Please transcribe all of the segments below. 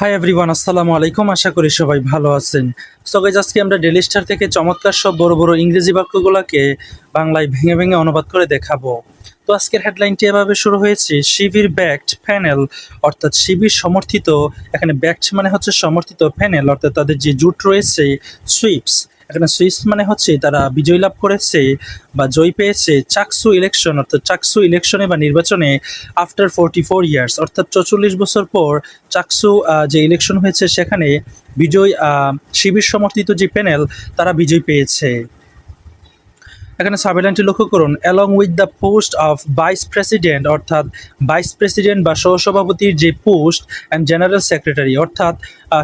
Hi everyone আসসালামু আলাইকুম। আশা করি সবাই ভালো আছেন। সো গাইজ আজকে আমরা ডেলি স্টার থেকে চমৎকার সব বড় বড় ইংরেজি বাক্যগুলোকে বাংলায় ভেঙে ভেঙে অনুবাদ করে দেখাবো। তো আজকের হেডলাইনটি এভাবে শুরু হয়েছে, শিবির ব্যাকড প্যানেল অর্থাৎ শিবির সমর্থিত, এখানে ব্যাকড মানে হচ্ছে সমর্থিত প্যানেল অর্থাৎ তাদের যে জুট রয়েছে সুইপস এখানে সুইস মানে হচ্ছে তারা বিজয় লাভ করেছে বা জয় পেয়েছে চাকসু ইলেকশন অর্থাৎ চাকসু ইলেকশনে বা নির্বাচনে আফটার ফোরটি ফোর ইয়ার্স অর্থাৎ চচল্লিশ বছর পর চাকসু যে ইলেকশন হয়েছে সেখানে বিজয় শিবির সমর্থিত যে প্যানেল তারা বিজয় পেয়েছে। এখানে সাবহেডলাইনটি লক্ষ্য করুন along with the post of vice president অর্থাৎ ভাইস প্রেসিডেন্ট বা সহসভাপতির যে পোস্ট অ্যান্ড জেনারেল সেক্রেটারি অর্থাৎ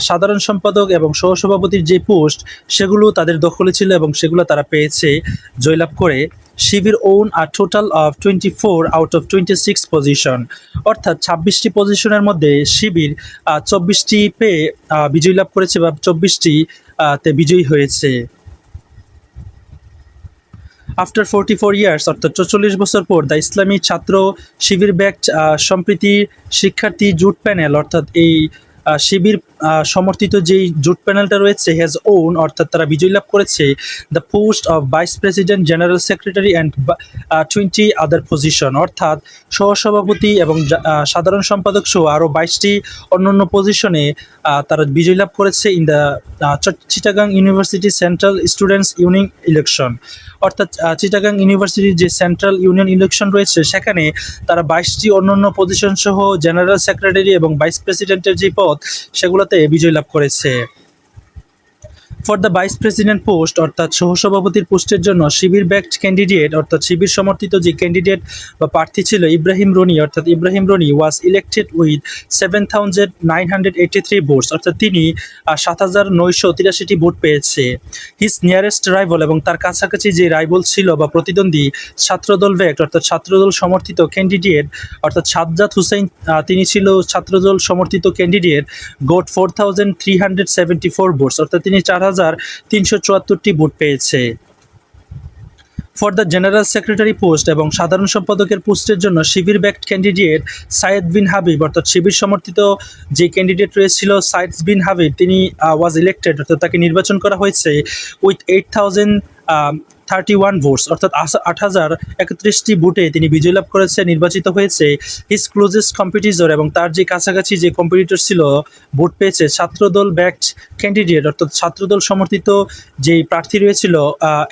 সাধারণ সম্পাদক এবং সহসভাপতির যে পোস্ট সেগুলো তাদের দখলে ছিল এবং সেগুলো তারা পেয়েছে জয়লাভ করে। Shibir won are total of twenty four out of twenty six position অর্থাৎ ছাব্বিশটি পজিশনের মধ্যে শিবির চব্বিশটি পেয়ে বিজয় লাভ করেছে বা চব্বিশটি তে বিজয়ী হয়েছে। আফটার ফোরটি ফোর ইয়ার্স অর্থাৎ চল্লিশ বছর পর দ্য ইসলামী ছাত্র শিবির ব্যাগ সম্প্রীতি শিক্ষার্থী জুট প্যানেল অর্থাৎ এই শিবির সমর্থিত যেই জুট প্যানেলটা রয়েছে হ্যাজ ওন অর্থাৎ তারা বিজয় লাভ করেছে the post of vice president general secretary and twenty other position অর্থাৎ সহসভাপতি এবং সাধারণ সম্পাদক সহ আরও বাইশটি অন্যান্য পজিশনে তারা বিজয় লাভ করেছে in the Chittagong university central students union election অর্থাৎ চিটাগাং ইউনিভার্সিটির যে সেন্ট্রাল ইউনিয়ন ইলেকশন রয়েছে, সেখানে তারা বাইশটি অন্যান্য পজিশন সহ জেনারেল সেক্রেটারি এবং ভাইস প্রেসিডেন্টের যে পদ সেগুলোতে বিজয় লাভ করেছে। For the vice president post অর্থাৎ সহসভাপতির পোস্টের জন্য শিবির ব্যাকড ক্যান্ডিডেট অর্থাৎ শিবির সমর্থিত যে ক্যান্ডিডেট বা প্রার্থী ছিল ইব্রাহিম রনি অর্থাৎ Ibrahim Roni was elected with seven thousand nine hundred eighty three votes অর্থাৎ তিনি সাত হাজার নয়শো তিরাশিটি ভোট পেয়েছে। হিজ নিয়ারেস্ট রাইভল এবং তার কাছাকাছি যে রাইভল ছিল বা প্রতিদ্বন্দ্বী ছাত্রদল ব্যাক্ট অর্থাৎ ছাত্রদল সমর্থিত ক্যান্ডিডেট অর্থাৎ সাজ্জাদ হুসাইন আহ, তিনি ছিল ছাত্রদল সমর্থিত candidate got four thousand three hundred seventy four votes অর্থাৎ তিনি চার হাজার তিনশো চুয়াত্তরটি ভোট পেয়েছে। For the general secretary post এবং সাধারণ সম্পাদকের পোস্টের জন্য শিবির ব্যাক ক্যান্ডিডেট সায়েদ বিন হাবিব, অর্থাৎ শিবির সমর্থিত যে ক্যান্ডিডেট রয়েছিল সায়েদ বিন হাবিব, তিনি ওয়াজ ইলেক্টেড অর্থাৎ তাকে নির্বাচন করা হয়েছে with eight thousand thirty one votes, অর্থাৎ আট হাজার একত্রিশটি ভোটে তিনি বিজয় লাভ করেছে, নির্বাচিত হয়েছে হিজ ক্লোজেস্ট কম্পিটিটর এবং তার যে কাছাকাছি যে কম্পিটিটর ছিল, ভোট পেয়েছে ছাত্রদল ব্যাক্ট ক্যান্ডিডেট অর্থাৎ ছাত্রদল সমর্থিত যেই প্রার্থী রয়েছিল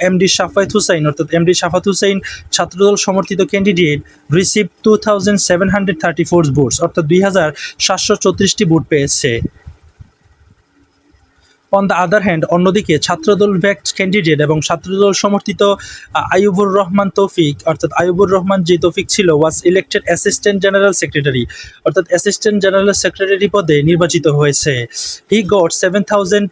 এমডি শাফাত হুসাইন, অর্থাৎ এমডি শাফাত হুসাইন ছাত্রদল সমর্থিত candidate receive two thousand seven hundred thirty four votes অর্থাৎ দুই হাজার সাতশো চৌত্রিশটি ভোট পেয়েছে। অন দ্য আদার হ্যান্ড অন্যদিকে ছাত্রদল ব্যাক্ট ক্যান্ডিডেট এবং ছাত্রদল সমর্থিত আহ, আইয়ুবুর রহমান তৌফিক অর্থাৎ আইয়ুবুর রহমান যে তৌফিক ছিল was elected assistant general secretary অর্থাৎ অ্যাসিস্ট্যান্ট জেনারেল সেক্রেটারি পদে নির্বাচিত হয়েছে। He got seven thousand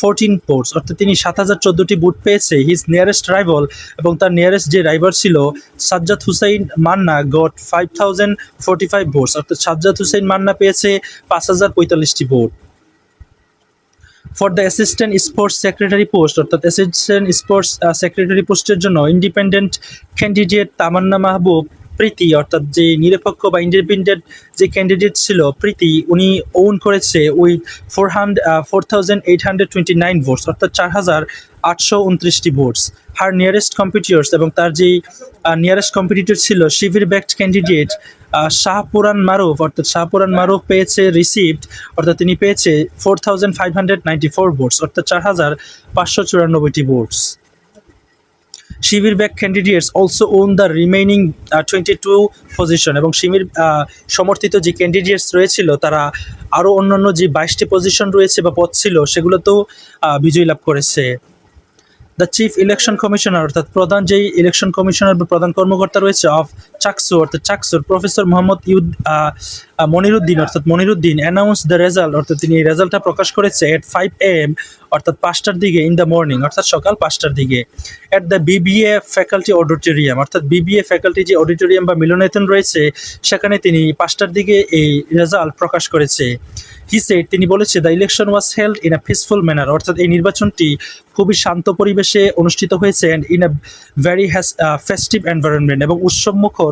fourteen votes অর্থাৎ তিনি সাত হাজার চোদ্দোটি ভোট পেয়েছে। হিজ নিয়ারেস্ট রাইভল এবং তার নিয়ারেস্ট যে রাইভার ছিল Sajjad Hussain Manna got five thousand forty five votes অর্থাৎ সাজ্জাদ হুসাইন মান্না পেয়েছে পাঁচ হাজার পঁয়তাল্লিশটি vote for the assistant sports secretary post অর্থাৎ অ্যাসিস্ট্যান্ট স্পোর্টস সেক্রেটারি পোস্টের জন্য ইন্ডিপেন্ডেন্ট ক্যান্ডিডেট তামান্না মাহবুব প্রীতি, অর্থাৎ যে নিরপেক্ষ বা ইন্ডিপেন্ডেন্ট যে ক্যান্ডিডেট ছিল প্রীতি, উনি ওন করেছে with four hundred four thousand eight hundred twenty nine votes অর্থাৎ চার হাজার আটশো উনত্রিশটি ভোটস হার নিয়ারেস্ট কম্পিটিটর্স এবং তার যেই নিয়ারেস্ট কম্পিটিটর ছিল শিবির ব্যাক্ট ক্যান্ডিডেট শাহপুরান মারুফ, অর্থাৎ শাহপুরান মারুফ পেয়েছে রিসিভড অর্থাৎ তিনি পেয়েছে four thousand five hundred ninety four votes অর্থাৎ চার হাজার পাঁচশো চুরানব্বইটি votes Shibir back candidates also won the remaining twenty two position এবং শিবির সমর্থিত যে ক্যান্ডিডেটস রয়েছিল, তারা আরও অন্যান্য যে বাইশটি পজিশন রয়েছে বা পদ ছিল, সেগুলোতেও বিজয় লাভ করেছে। দ্য চিফ ইলেকশন কমিশনার অর্থাৎ প্রধান যেই ইলেকশন কমিশনার বা প্রধান কর্মকর্তা রয়েছে অফ চাকসু, অর্থাৎ চাকসুর প্রফেসর মোহাম্মদ ইউদ মনিরুদ্দিন, অর্থাৎ মনিরুদ্দিন অ্যানাউন্স দ্য রেজাল্ট অর্থাৎ তিনি রেজাল্টটা প্রকাশ করেছে এট ফাইভ এম অর্থাৎ পাঁচটার দিকে ইন দ্য মর্নিং অর্থাৎ সকাল পাঁচটার দিকে at the BBA faculty auditorium অর্থাৎ বিবিএ ফ্যাকাল্টি যে অডিটোরিয়াম বা মিলনায়তন রয়েছে, সেখানে তিনি পাঁচটার দিকে এই রেজাল্ট প্রকাশ করেছে। হি সেড তিনি বলেছে the election was held in a peaceful manner অর্থাৎ এই নির্বাচনটি খুবই শান্ত পরিবেশে অনুষ্ঠিত হয়েছে and in a very festive environment এবং উৎসবমুখর